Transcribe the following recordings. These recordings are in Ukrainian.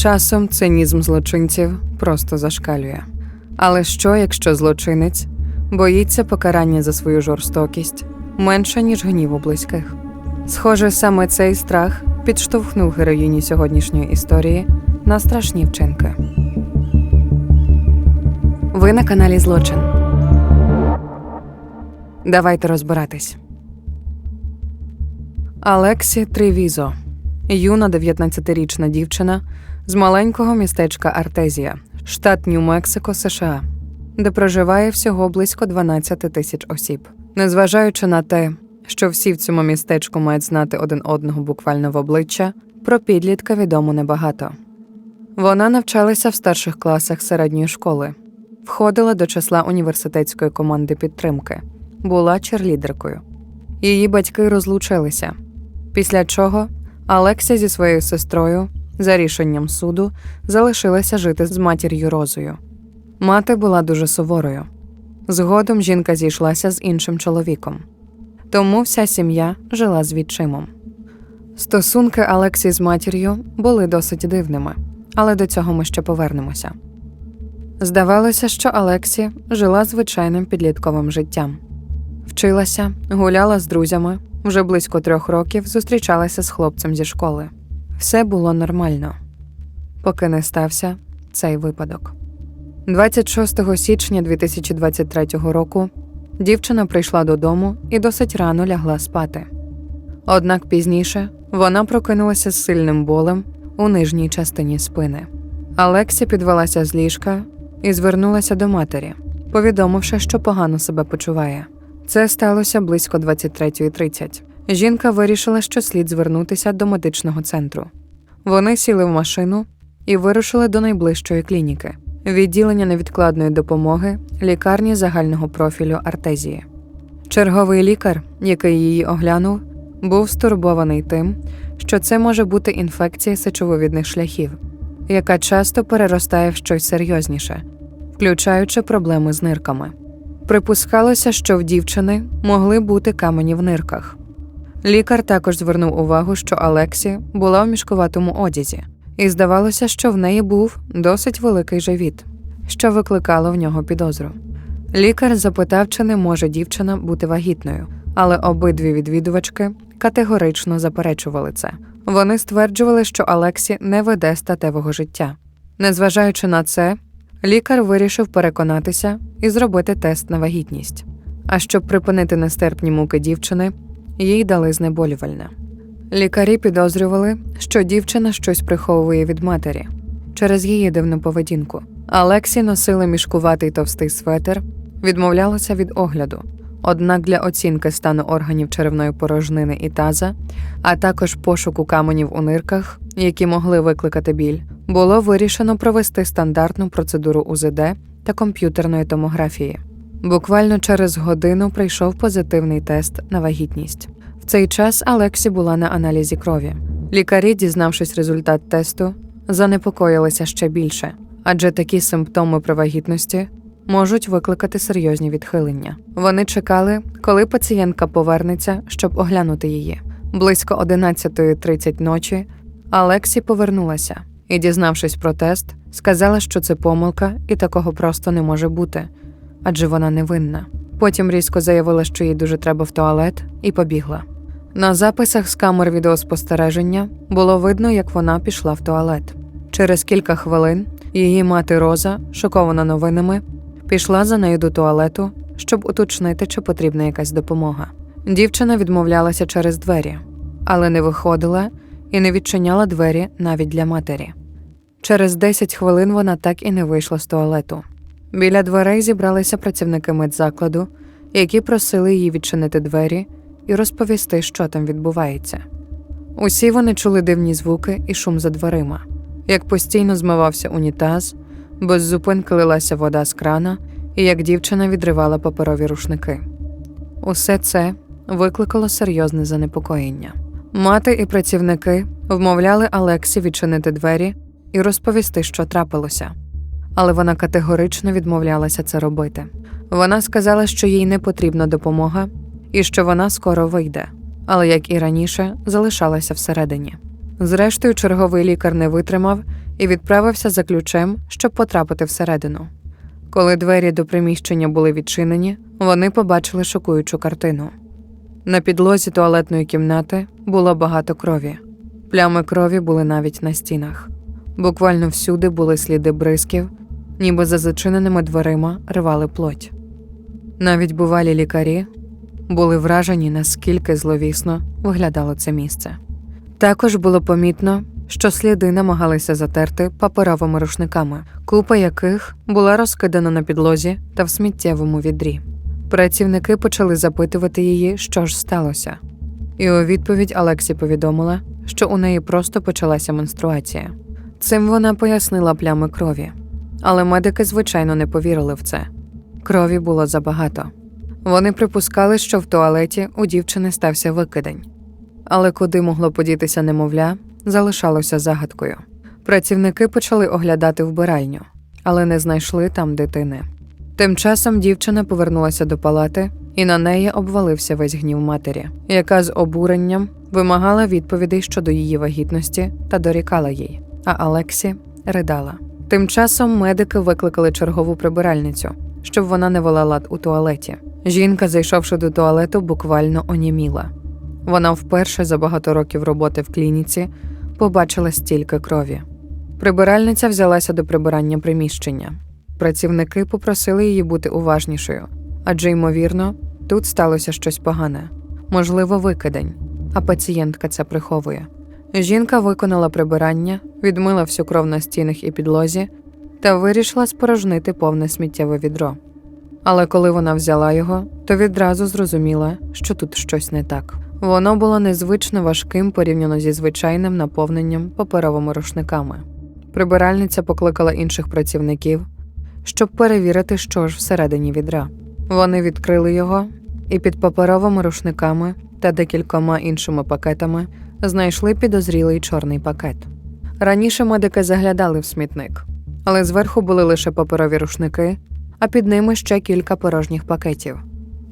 Часом цинізм злочинців просто зашкалює. Але що, якщо злочинець боїться покарання за свою жорстокість менше, ніж гніву близьких? Схоже, саме цей страх підштовхнув героїні сьогоднішньої історії на страшні вчинки. Ви на каналі Злочин. Давайте розбиратись. Алексі Тревізо, юна 19-річна дівчина з маленького містечка Артезія, штат Нью-Мексико, США, де проживає всього близько 12 тисяч осіб. Незважаючи на те, що всі в цьому містечку мають знати один одного буквально в обличчя, про підлітка відомо небагато. Вона навчалася в старших класах середньої школи, входила до числа університетської команди підтримки, була черлідеркою. Її батьки розлучилися, після чого Алексія зі своєю сестрою, за рішенням суду, залишилася жити з матір'ю Розою. Мати була дуже суворою. Згодом жінка зійшлася з іншим чоловіком. Тому вся сім'я жила з відчимом. Стосунки Алексі з матір'ю були досить дивними, але до цього ми ще повернемося. Здавалося, що Алексі жила звичайним підлітковим життям. Вчилася, гуляла з друзями, вже близько трьох років зустрічалася з хлопцем зі школи. Все було нормально, поки не стався цей випадок. 26 січня 2023 року дівчина прийшла додому і досить рано лягла спати. Однак пізніше вона прокинулася з сильним болем у нижній частині спини. Алексі підвелася з ліжка і звернулася до матері, повідомивши, що погано себе почуває. Це сталося близько 23.30. Жінка вирішила, що слід звернутися до медичного центру. Вони сіли в машину і вирушили до найближчої клініки відділення невідкладної допомоги лікарні загального профілю Артезії. Черговий лікар, який її оглянув, був стурбований тим, що це може бути інфекція сечовивідних шляхів, яка часто переростає в щось серйозніше, включаючи проблеми з нирками. Припускалося, що в дівчини могли бути камені в нирках. Лікар також звернув увагу, що Алексі була в мішкуватому одязі, і здавалося, що в неї був досить великий живіт, що викликало в нього підозру. Лікар запитав, чи не може дівчина бути вагітною, але обидві відвідувачки категорично заперечували це. Вони стверджували, що Алексі не веде статевого життя. Незважаючи на це, лікар вирішив переконатися і зробити тест на вагітність. А щоб припинити нестерпні муки дівчини, їй дали знеболювальне. Лікарі підозрювали, що дівчина щось приховує від матері через її дивну поведінку. Алексі носила мішкуватий товстий светр, відмовлялася від огляду. Однак для оцінки стану органів черевної порожнини і таза, а також пошуку каменів у нирках, які могли викликати біль, було вирішено провести стандартну процедуру УЗД та комп'ютерної томографії. Буквально через годину прийшов позитивний тест на вагітність. В цей час Алексі була на аналізі крові. Лікарі, дізнавшись результат тесту, занепокоїлися ще більше, адже такі симптоми при вагітності можуть викликати серйозні відхилення. Вони чекали, коли пацієнтка повернеться, щоб оглянути її. Близько 11.30 ночі Алексі повернулася і, дізнавшись про тест, сказала, що це помилка і такого просто не може бути, адже вона невинна. Потім різко заявила, що їй дуже треба в туалет, і побігла. На записах з камер відеоспостереження було видно, як вона пішла в туалет. Через кілька хвилин її мати Роза, шокована новинами, пішла за нею до туалету, щоб уточнити, чи потрібна якась допомога. Дівчина відмовлялася через двері, але не виходила і не відчиняла двері навіть для матері. Через 10 хвилин вона так і не вийшла з туалету. Біля дверей зібралися працівники медзакладу, які просили її відчинити двері і розповісти, що там відбувається. Усі вони чули дивні звуки і шум за дверима, як постійно змивався унітаз, без зупинки лилася вода з крана, і як дівчина відривала паперові рушники. Усе це викликало серйозне занепокоєння. Мати і працівники вмовляли Алексі відчинити двері і розповісти, що трапилося але вона категорично відмовлялася це робити. Вона сказала, що їй не потрібна допомога і що вона скоро вийде, але як і раніше залишалася всередині. Зрештою, черговий лікар не витримав і відправився за ключем, щоб потрапити всередину. Коли двері до приміщення були відчинені, вони побачили шокуючу картину. На підлозі туалетної кімнати було багато крові. Плями крові були навіть на стінах. Буквально всюди були сліди бризків, ніби за зачиненими дверима рвали плоть. Навіть бувалі лікарі були вражені, наскільки зловісно виглядало це місце. Також було помітно, що сліди намагалися затерти паперовими рушниками, купа яких була розкидана на підлозі та в сміттєвому відрі. Працівники почали запитувати її, що ж сталося. І у відповідь Алексі повідомила, що у неї просто почалася менструація. Цим вона пояснила плями крові. Але медики, звичайно, не повірили в це. Крові було забагато. Вони припускали, що в туалеті у дівчини стався викидень. Але куди могло подітися немовля, залишалося загадкою. Працівники почали оглядати вбиральню, але не знайшли там дитини. Тим часом дівчина повернулася до палати, і на неї обвалився весь гнів матері, яка з обуренням вимагала відповідей щодо її вагітності та дорікала їй. А Алексі ридала. Тим часом медики викликали чергову прибиральницю, щоб вона не вела лад у туалеті. Жінка, зайшовши до туалету, буквально оніміла. Вона вперше за багато років роботи в клініці побачила стільки крові. Прибиральниця взялася до прибирання приміщення. Працівники попросили її бути уважнішою, адже, ймовірно, тут сталося щось погане, можливо, викидень, а пацієнтка це приховує. Жінка виконала прибирання, відмила всю кров на стінах і підлозі та вирішила спорожнити повне сміттєве відро. Але коли вона взяла його, то відразу зрозуміла, що тут щось не так. Воно було незвично важким порівняно зі звичайним наповненням паперовими рушниками. Прибиральниця покликала інших працівників, щоб перевірити, що ж всередині відра. Вони відкрили його і під паперовими рушниками та декількома іншими пакетами знайшли підозрілий чорний пакет. Раніше медики заглядали в смітник, але зверху були лише паперові рушники, а під ними ще кілька порожніх пакетів.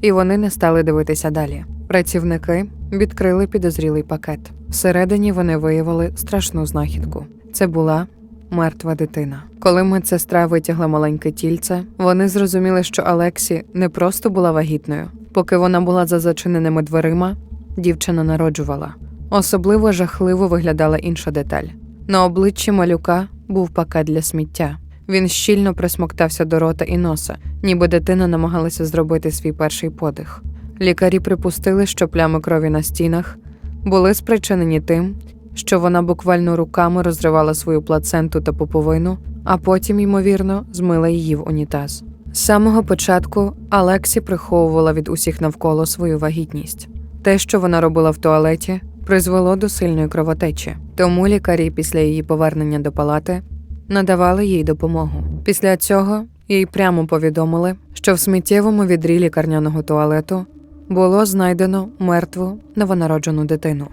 І вони не стали дивитися далі. Працівники відкрили підозрілий пакет. Всередині вони виявили страшну знахідку. Це була мертва дитина. Коли медсестра витягла маленьке тільце, вони зрозуміли, що Алексі не просто була вагітною. Поки вона була за зачиненими дверима, дівчина народжувала. Особливо жахливо виглядала інша деталь. На обличчі малюка був пакет для сміття. Він щільно присмоктався до рота і носа, ніби дитина намагалася зробити свій перший подих. Лікарі припустили, що плями крові на стінах були спричинені тим, що вона буквально руками розривала свою плаценту та пуповину, а потім, ймовірно, змила її в унітаз. З самого початку Алексі приховувала від усіх навколо свою вагітність. Те, що вона робила в туалеті, призвело до сильної кровотечі, тому лікарі після її повернення до палати надавали їй допомогу. Після цього їй прямо повідомили, що в сміттєвому відрі лікарняного туалету було знайдено мертву новонароджену дитину.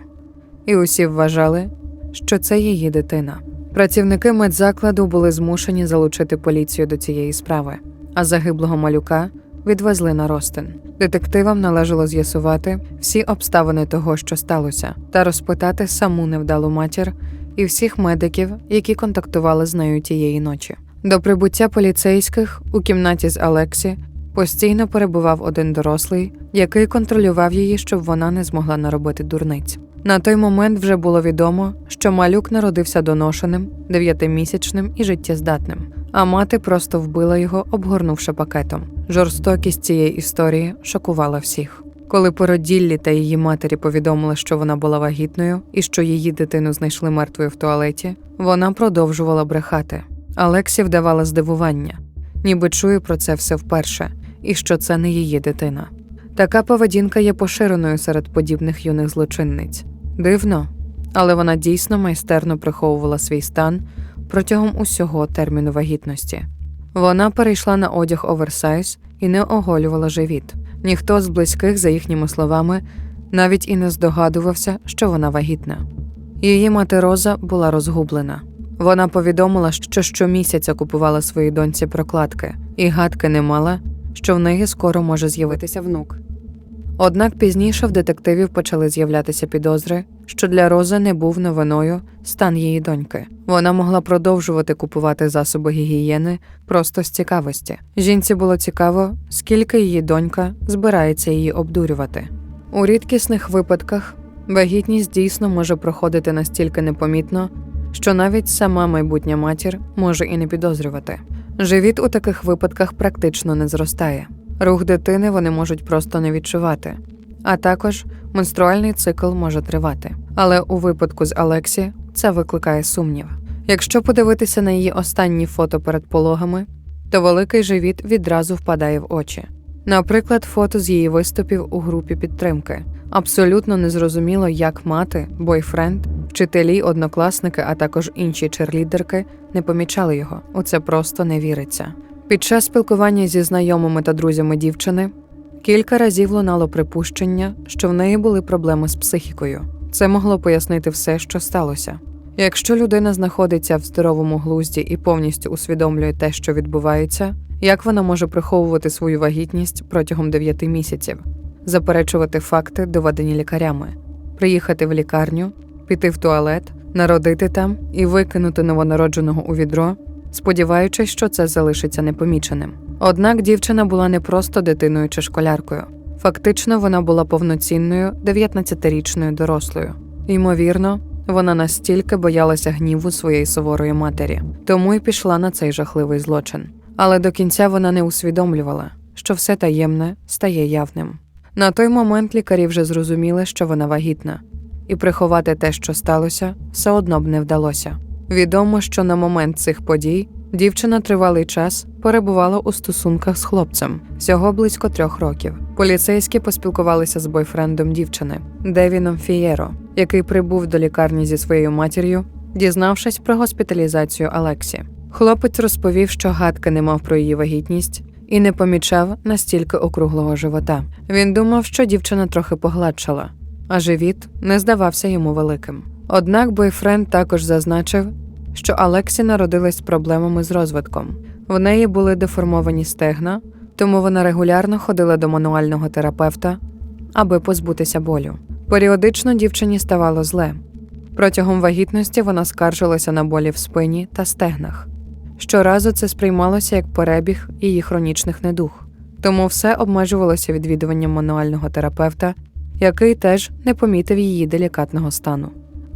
І усі вважали, що це її дитина. Працівники медзакладу були змушені залучити поліцію до цієї справи, а загиблого малюка відвезли на розтин. Детективам належало з'ясувати всі обставини того, що сталося, та розпитати саму невдалу матір і всіх медиків, які контактували з нею тієї ночі. До прибуття поліцейських у кімнаті з Алексі постійно перебував один дорослий, який контролював її, щоб вона не змогла наробити дурниць. На той момент вже було відомо, що малюк народився доношеним, дев'ятимісячним і життєздатним, а мати просто вбила його, обгорнувши пакетом. Жорстокість цієї історії шокувала всіх. Коли породіллі та її матері повідомили, що вона була вагітною і що її дитину знайшли мертвою в туалеті, вона продовжувала брехати. Алексі вдавала здивування, ніби чує про це все вперше, і що це не її дитина. Така поведінка є поширеною серед подібних юних злочинниць. Дивно, але вона дійсно майстерно приховувала свій стан протягом усього терміну вагітності. Вона перейшла на одяг оверсайз і не оголювала живіт. Ніхто з близьких, за їхніми словами, навіть і не здогадувався, що вона вагітна. Її мати Роза була розгублена. Вона повідомила, що щомісяця купувала своїй доньці прокладки, і гадки не мала, що в неї скоро може з'явитися внук. Однак пізніше в детективів почали з'являтися підозри, що для Рози не був новиною стан її доньки. Вона могла продовжувати купувати засоби гігієни просто з цікавості. Жінці було цікаво, скільки її донька збирається її обдурювати. У рідкісних випадках вагітність дійсно може проходити настільки непомітно, що навіть сама майбутня матір може і не підозрювати. Живіт у таких випадках практично не зростає. Рух дитини вони можуть просто не відчувати. А також менструальний цикл може тривати. Але у випадку з Алексі це викликає сумнів. Якщо подивитися на її останні фото перед пологами, то великий живіт відразу впадає в очі. Наприклад, фото з її виступів у групі підтримки. Абсолютно незрозуміло, як мати, бойфренд, вчителі, однокласники, а також інші черлідерки не помічали його. У це просто не віриться. Під час спілкування зі знайомими та друзями дівчини кілька разів лунало припущення, що в неї були проблеми з психікою. Це могло пояснити все, що сталося. Якщо людина знаходиться в здоровому глузді і повністю усвідомлює те, що відбувається, як вона може приховувати свою вагітність протягом 9 місяців, заперечувати факти, доведені лікарями, приїхати в лікарню, піти в туалет, народити там і викинути новонародженого у відро, сподіваючись, що це залишиться непоміченим. Однак дівчина була не просто дитиною чи школяркою. Фактично, вона була повноцінною 19-річною дорослою. Ймовірно, вона настільки боялася гніву своєї суворої матері, тому й пішла на цей жахливий злочин. Але до кінця вона не усвідомлювала, що все таємне стає явним. На той момент лікарі вже зрозуміли, що вона вагітна, і приховати те, що сталося, все одно б не вдалося. Відомо, що на момент цих подій дівчина тривалий час перебувала у стосунках з хлопцем всього близько трьох років. Поліцейські поспілкувалися з бойфрендом дівчини Девіном Фієро, який прибув до лікарні зі своєю матір'ю, дізнавшись про госпіталізацію Алексі. Хлопець розповів, що гадки не мав про її вагітність і не помічав настільки округлого живота. Він думав, що дівчина трохи погладшала, а живіт не здавався йому великим. Однак бойфренд також зазначив, що Алексі народилась з проблемами з розвитком. В неї були деформовані стегна, тому вона регулярно ходила до мануального терапевта, аби позбутися болю. Періодично дівчині ставало зле. Протягом вагітності вона скаржилася на болі в спині та стегнах. Щоразу це сприймалося як перебіг її хронічних недуг, тому все обмежувалося відвідуванням мануального терапевта, який теж не помітив її делікатного стану.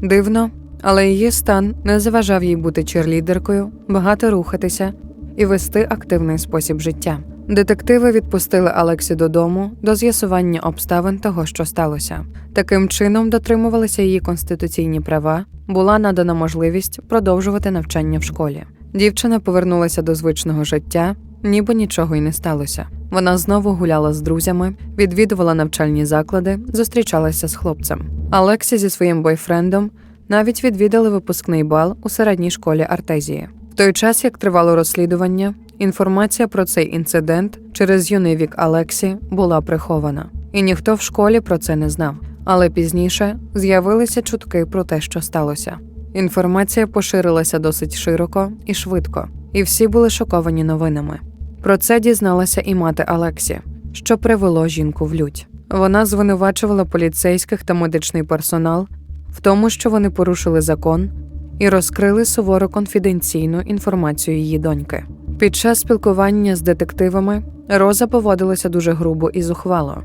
Дивно, але її стан не заважав їй бути черлідеркою, багато рухатися і вести активний спосіб життя. Детективи відпустили Алексі додому до з'ясування обставин того, що сталося. Таким чином дотримувалися її конституційні права, була надана можливість продовжувати навчання в школі. Дівчина повернулася до звичного життя, ніби нічого й не сталося. Вона знову гуляла з друзями, відвідувала навчальні заклади, зустрічалася з хлопцем. Алексі зі своїм бойфрендом навіть відвідали випускний бал у середній школі Артезії. В той час, як тривало розслідування, інформація про цей інцидент через юний вік Алексі була прихована, і ніхто в школі про це не знав. Але пізніше з'явилися чутки про те, що сталося. Інформація поширилася досить широко і швидко, і всі були шоковані новинами. Про це дізналася і мати Алексі, що привело жінку в лють. Вона звинувачувала поліцейських та медичний персонал в тому, що вони порушили закон і розкрили суворо конфіденційну інформацію її доньки. Під час спілкування з детективами Роза поводилася дуже грубо і зухвало,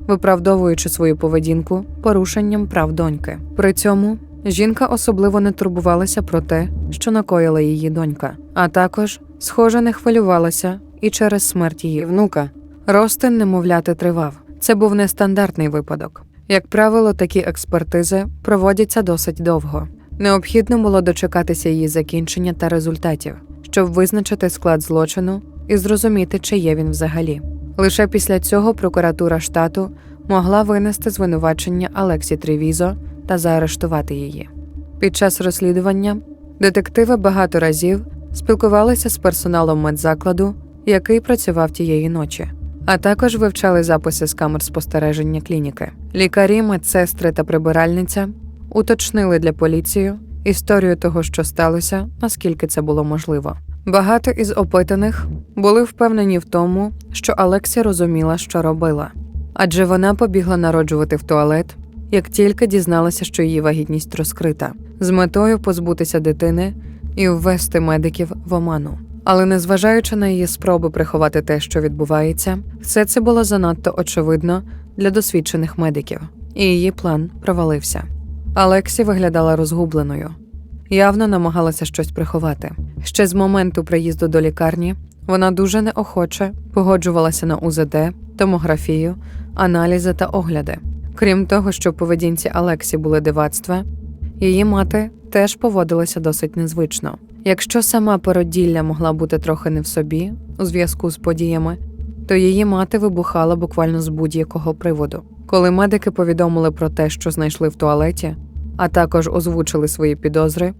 виправдовуючи свою поведінку порушенням прав доньки. При цьому жінка особливо не турбувалася про те, що накоїла її донька, а також, схоже, не хвилювалася і через смерть її внука. Ростин немовляти тривав. Це був нестандартний випадок. Як правило, такі експертизи проводяться досить довго. Необхідно було дочекатися її закінчення та результатів, щоб визначити склад злочину і зрозуміти, чи є він взагалі. Лише після цього прокуратура штату могла винести звинувачення Алексі Тревізо та заарештувати її. Під час розслідування детективи багато разів спілкувалися з персоналом медзакладу, який працював тієї ночі, а також вивчали записи з камер спостереження клініки. Лікарі, медсестри та прибиральниця уточнили для поліції історію того, що сталося, наскільки це було можливо. Багато із опитаних були впевнені в тому, що Алексія розуміла, що робила, адже вона побігла народжувати в туалет, як тільки дізналася, що її вагітність розкрита, з метою позбутися дитини і ввести медиків в оману. Але незважаючи на її спроби приховати те, що відбувається, все це було занадто очевидно для досвідчених медиків, і її план провалився. Алексі виглядала розгубленою, явно намагалася щось приховати. Ще з моменту приїзду до лікарні вона дуже неохоче погоджувалася на УЗД, томографію, аналізи та огляди. Крім того, що в поведінці Алексі були дивацтва, її мати теж поводилася досить незвично. Якщо сама породілля могла бути трохи не в собі у зв'язку з подіями, то її мати вибухала буквально з будь-якого приводу. Коли медики повідомили про те, що знайшли в туалеті, а також озвучили свої підозри,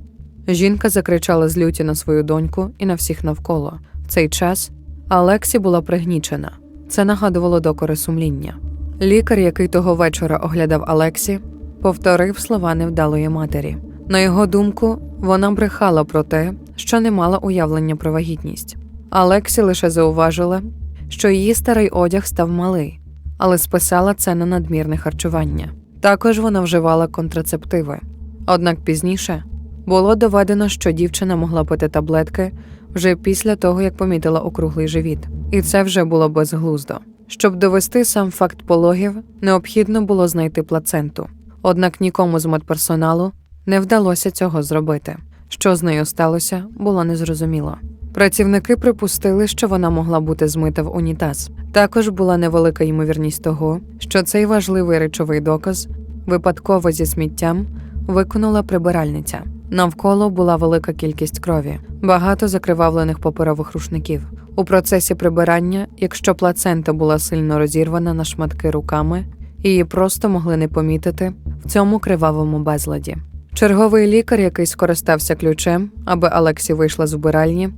жінка закричала з люті на свою доньку і на всіх навколо. В цей час Алексі була пригнічена. Це нагадувало докори сумління. Лікар, який того вечора оглядав Алексі, повторив слова невдалої матері. На його думку, вона брехала про те, що не мала уявлення про вагітність. Алексі лише зауважила, що її старий одяг став малий, але списала це на надмірне харчування. Також вона вживала контрацептиви. Однак пізніше було доведено, що дівчина могла пити таблетки вже після того, як помітила округлий живіт, і це вже було безглуздо. Щоб довести сам факт пологів, необхідно було знайти плаценту. Однак нікому з медперсоналу не вдалося цього зробити. Що з нею сталося, було незрозуміло. Працівники припустили, що вона могла бути змита в унітаз. Також була невелика ймовірність того, що цей важливий речовий доказ випадково зі сміттям виконала прибиральниця. Навколо була велика кількість крові, багато закривавлених паперових рушників. У процесі прибирання, якщо плацента була сильно розірвана на шматки руками, її просто могли не помітити в цьому кривавому безладі. Черговий лікар, який скористався ключем, аби Алексі вийшла з убиральні,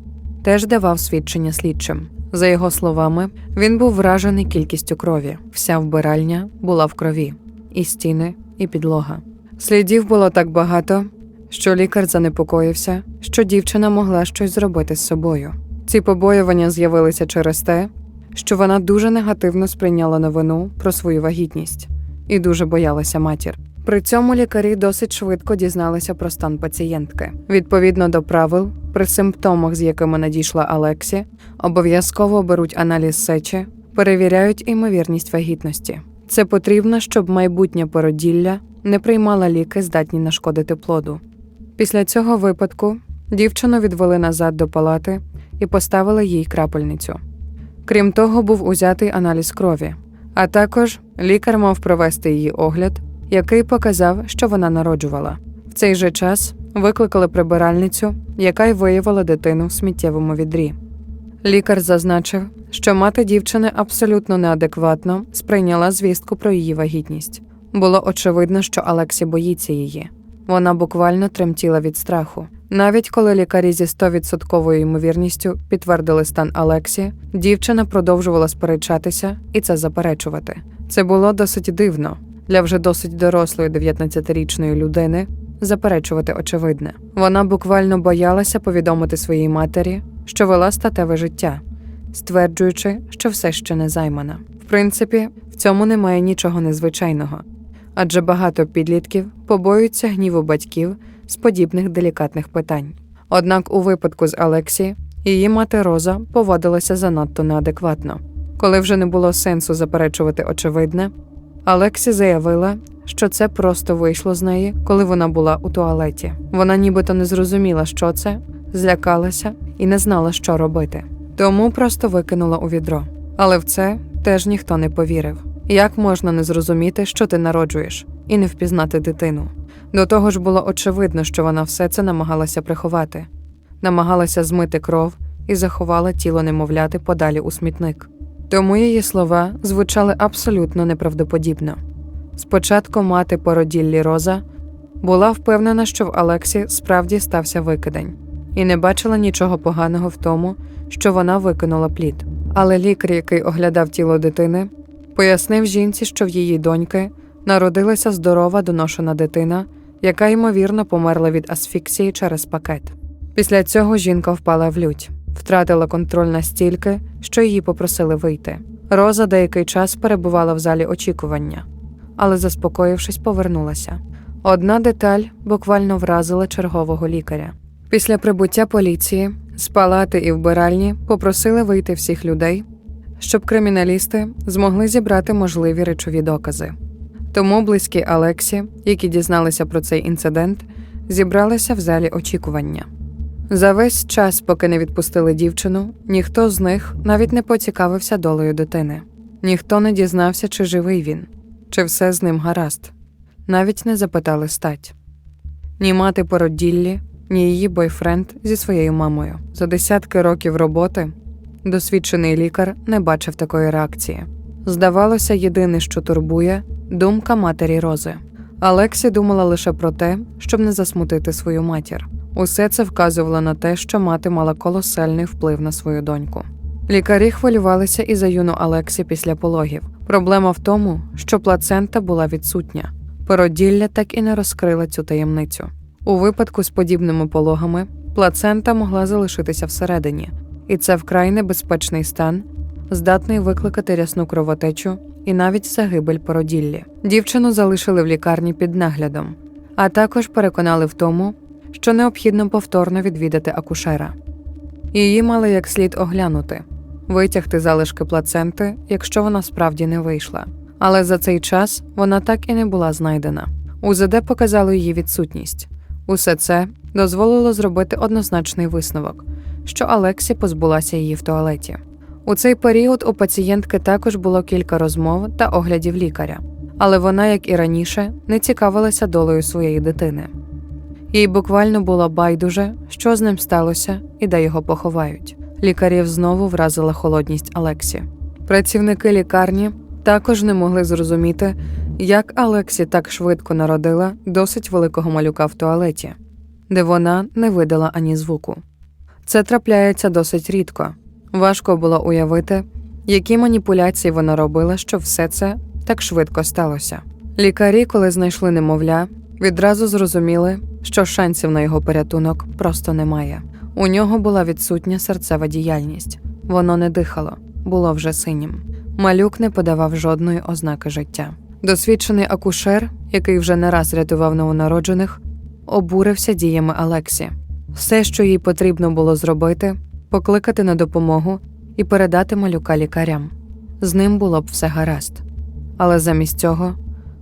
теж давав свідчення слідчим. За його словами, він був вражений кількістю крові. Вся вбиральня була в крові, і стіни, і підлога. Слідів було так багато, що лікар занепокоївся, що дівчина могла щось зробити з собою. Ці побоювання з'явилися через те, що вона дуже негативно сприйняла новину про свою вагітність і дуже боялася матір. При цьому лікарі досить швидко дізналися про стан пацієнтки. Відповідно до правил, при симптомах, з якими надійшла Алексі, обов'язково беруть аналіз сечі, перевіряють імовірність вагітності. Це потрібно, щоб майбутнє породілля не приймала ліки, здатні нашкодити плоду. Після цього випадку дівчину відвели назад до палати і поставили їй крапельницю. Крім того, був узятий аналіз крові, а також лікар мав провести її огляд, який показав, що вона народжувала. В цей же час викликали прибиральницю, яка й виявила дитину в сміттєвому відрі. Лікар зазначив, що мати дівчини абсолютно неадекватно сприйняла звістку про її вагітність. Було очевидно, що Алексі боїться її. Вона буквально тремтіла від страху. Навіть коли лікарі зі 100% ймовірністю підтвердили стан Алексі, дівчина продовжувала сперечатися і це заперечувати. Це було досить дивно для вже досить дорослої 19-річної людини заперечувати очевидне. Вона буквально боялася повідомити своїй матері, що вела статеве життя, стверджуючи, що все ще не займана. В принципі, в цьому немає нічого незвичайного, адже багато підлітків побоюються гніву батьків з подібних делікатних питань. Однак у випадку з Алексі її мати Роза поводилася занадто неадекватно. Коли вже не було сенсу заперечувати очевидне, Алексі заявила, що це просто вийшло з неї, коли вона була у туалеті. Вона нібито не зрозуміла, що це, злякалася і не знала, що робити. Тому просто викинула у відро. Але в це теж ніхто не повірив. Як можна не зрозуміти, що ти народжуєш, і не впізнати дитину? До того ж було очевидно, що вона все це намагалася приховати, намагалася змити кров і заховала тіло немовляти подалі у смітник. Тому її слова звучали абсолютно неправдоподібно. Спочатку мати породіллі Роза була впевнена, що в Алексі справді стався викидень, і не бачила нічого поганого в тому, що вона викинула плід. Але лікар, який оглядав тіло дитини, пояснив жінці, що в її доньки народилася здорова доношена дитина, яка ймовірно померла від асфіксії через пакет. Після цього жінка впала в лють, втратила контроль настільки, що її попросили вийти. Роза деякий час перебувала в залі очікування, але, заспокоївшись, повернулася. Одна деталь буквально вразила чергового лікаря. Після прибуття поліції з палати і вбиральні попросили вийти всіх людей, щоб криміналісти змогли зібрати можливі речові докази. Тому близькі Алексі, які дізналися про цей інцидент, зібралися в залі очікування. За весь час, поки не відпустили дівчину, ніхто з них навіть не поцікавився долею дитини. Ніхто не дізнався, чи живий він, чи все з ним гаразд. Навіть не запитали стать. Ні мати породіллі, ні її бойфренд зі своєю мамою. За десятки років роботи досвідчений лікар не бачив такої реакції. Здавалося, єдине, що турбує думка матері Рози. Алексі думала лише про те, щоб не засмутити свою матір. Усе це вказувало на те, що мати мала колосальний вплив на свою доньку. Лікарі хвилювалися і за юну Алексі після пологів. Проблема в тому, що плацента була відсутня. Породілля так і не розкрила цю таємницю. У випадку з подібними пологами плацента могла залишитися всередині, і це вкрай небезпечний стан, здатний викликати рясну кровотечу і навіть загибель породіллі. Дівчину залишили в лікарні під наглядом, а також переконали в тому, що необхідно повторно відвідати акушера. Її мали як слід оглянути, витягти залишки плаценти, якщо вона справді не вийшла. Але за цей час вона так і не була знайдена. УЗД показало її відсутність. Усе це дозволило зробити однозначний висновок, що Алексі позбулася її в туалеті. У цей період у пацієнтки також було кілька розмов та оглядів лікаря, але вона, як і раніше, не цікавилася долею своєї дитини. Їй буквально було байдуже, що з ним сталося і де його поховають. Лікарів знову вразила холодність Алексі. Працівники лікарні також не могли зрозуміти, як Алексі так швидко народила досить великого малюка в туалеті, де вона не видала ані звуку. Це трапляється досить рідко. Важко було уявити, які маніпуляції вона робила, щоб все це так швидко сталося. Лікарі, коли знайшли немовля, відразу зрозуміли, що шансів на його порятунок просто немає. У нього була відсутня серцева діяльність, воно не дихало, було вже синім. Малюк не подавав жодної ознаки життя. Досвідчений акушер, який вже не раз рятував новонароджених, обурився діями Алексі. Все, що їй потрібно було зробити, покликати на допомогу і передати малюка лікарям. З ним було б все гаразд. Але замість цього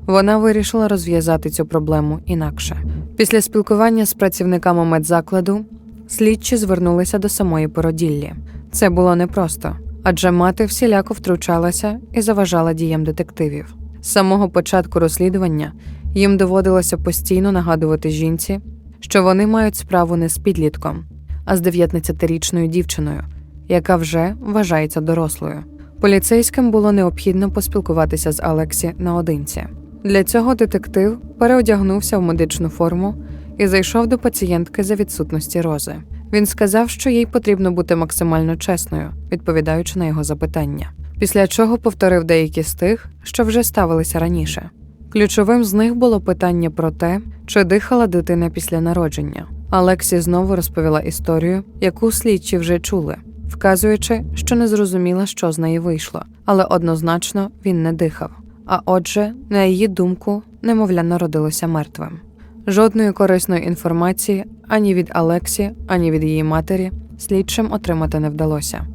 вона вирішила розв'язати цю проблему інакше. Після спілкування з працівниками медзакладу слідчі звернулися до самої породіллі. Це було непросто, адже мати всіляко втручалася і заважала діям детективів. З самого початку розслідування їм доводилося постійно нагадувати жінці, що вони мають справу не з підлітком, а з 19-річною дівчиною, яка вже вважається дорослою. Поліцейським було необхідно поспілкуватися з Алексі наодинці. Для цього детектив переодягнувся в медичну форму і зайшов до пацієнтки за відсутності рози. Він сказав, що їй потрібно бути максимально чесною, відповідаючи на його запитання. Після чого повторив деякі з тих, що вже ставилися раніше. Ключовим з них було питання про те, чи дихала дитина після народження. Алексі знову розповіла історію, яку слідчі вже чули, вказуючи, що не зрозуміла, що з неї вийшло, але однозначно він не дихав. А отже, на її думку, немовля народилося мертвим. Жодної корисної інформації ані від Алексі, ані від її матері слідчим отримати не вдалося.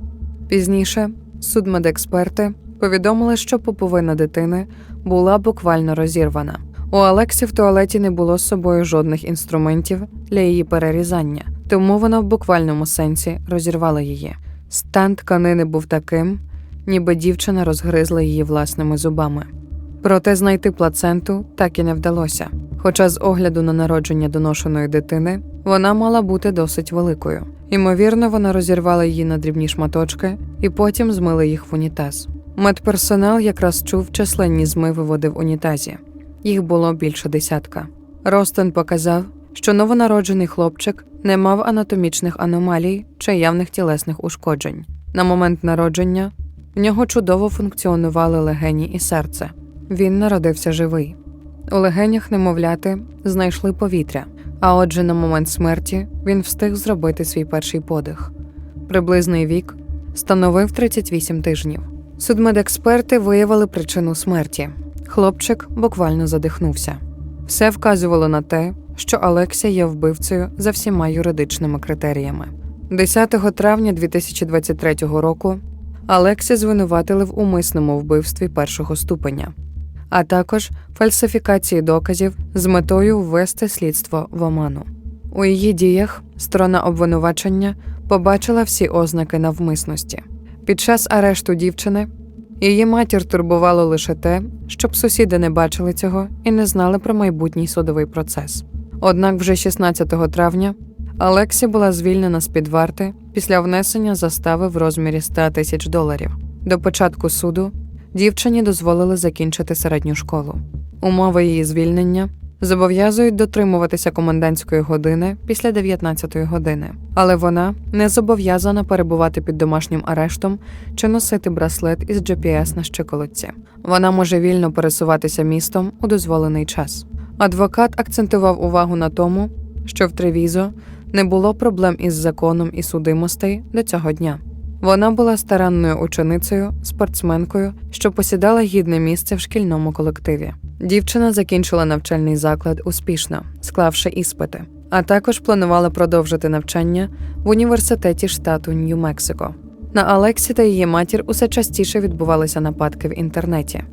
Пізніше судмедексперти повідомили, що пуповина дитини була буквально розірвана. У Алексі в туалеті не було з собою жодних інструментів для її перерізання, тому вона в буквальному сенсі розірвала її. Стан тканини був таким, ніби дівчина розгризла її власними зубами. Проте знайти плаценту так і не вдалося. Хоча з огляду на народження доношеної дитини вона мала бути досить великою. Ймовірно, вона розірвала її на дрібні шматочки і потім змила їх в унітаз. Медперсонал якраз чув численні змиви води в унітазі. Їх було більше десятка. Ростен показав, що новонароджений хлопчик не мав анатомічних аномалій чи явних тілесних ушкоджень. На момент народження в нього чудово функціонували легені і серце. Він народився живий. У легенях немовляти знайшли повітря, а отже, на момент смерті він встиг зробити свій перший подих. Приблизний вік становив 38 тижнів. Судмедексперти виявили причину смерті. Хлопчик буквально задихнувся. Все вказувало на те, що Алексія є вбивцею за всіма юридичними критеріями. 10 травня 2023 року Алексі звинуватили в умисному вбивстві першого ступеня, а також фальсифікації доказів з метою ввести слідство в оману. У її діях сторона обвинувачення побачила всі ознаки навмисності. Під час арешту дівчини її матір турбувало лише те, щоб сусіди не бачили цього і не знали про майбутній судовий процес. Однак вже 16 травня Алексі була звільнена з під варти після внесення застави в розмірі 100 тисяч доларів. До початку суду дівчині дозволили закінчити середню школу. Умови її звільнення зобов'язують дотримуватися комендантської години після 19 години, але вона не зобов'язана перебувати під домашнім арештом чи носити браслет із GPS на щиколотці. Вона може вільно пересуватися містом у дозволений час. Адвокат акцентував увагу на тому, що в Тревізо не було проблем із законом і судимостей до цього дня. Вона була старанною ученицею, спортсменкою, що посідала гідне місце в шкільному колективі. Дівчина закінчила навчальний заклад успішно, склавши іспити, а також планувала продовжити навчання в університеті штату Нью-Мексико. На Алексі та її матір усе частіше відбувалися нападки в інтернеті.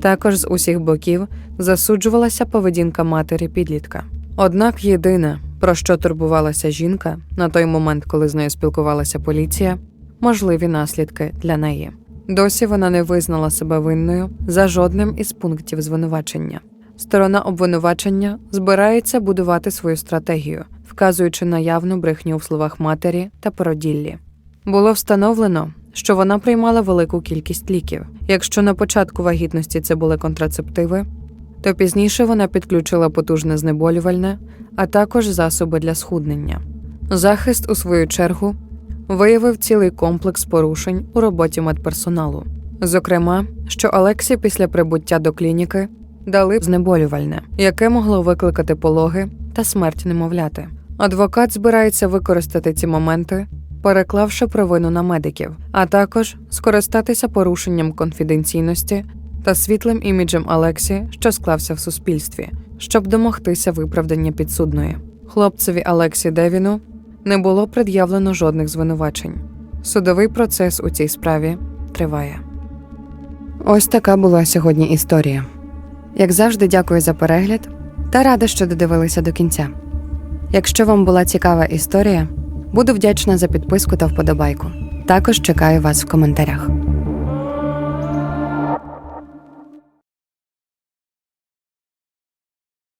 Також з усіх боків засуджувалася поведінка матері підлітка. Однак єдине, про що турбувалася жінка на той момент, коли з нею спілкувалася поліція, можливі наслідки для неї. Досі вона не визнала себе винною за жодним із пунктів звинувачення. Сторона обвинувачення збирається будувати свою стратегію, вказуючи на явну брехню в словах матері та породіллі. Було встановлено, що вона приймала велику кількість ліків. Якщо на початку вагітності це були контрацептиви, то пізніше вона підключила потужне знеболювальне, а також засоби для схуднення. Захист, у свою чергу, виявив цілий комплекс порушень у роботі медперсоналу. Зокрема, що Алексі після прибуття до клініки дали знеболювальне, яке могло викликати пологи та смерть немовляти. Адвокат збирається використати ці моменти, переклавши провину на медиків, а також скористатися порушенням конфіденційності та світлим іміджем Алексі, що склався в суспільстві, щоб домогтися виправдання підсудної. Хлопцеві Алексі Девіну не було пред'явлено жодних звинувачень. Судовий процес у цій справі триває. Ось така була сьогодні історія. Як завжди, дякую за перегляд та рада, що додивилися до кінця. Якщо вам була цікава історія, буду вдячна за підписку та вподобайку. Також чекаю вас в коментарях.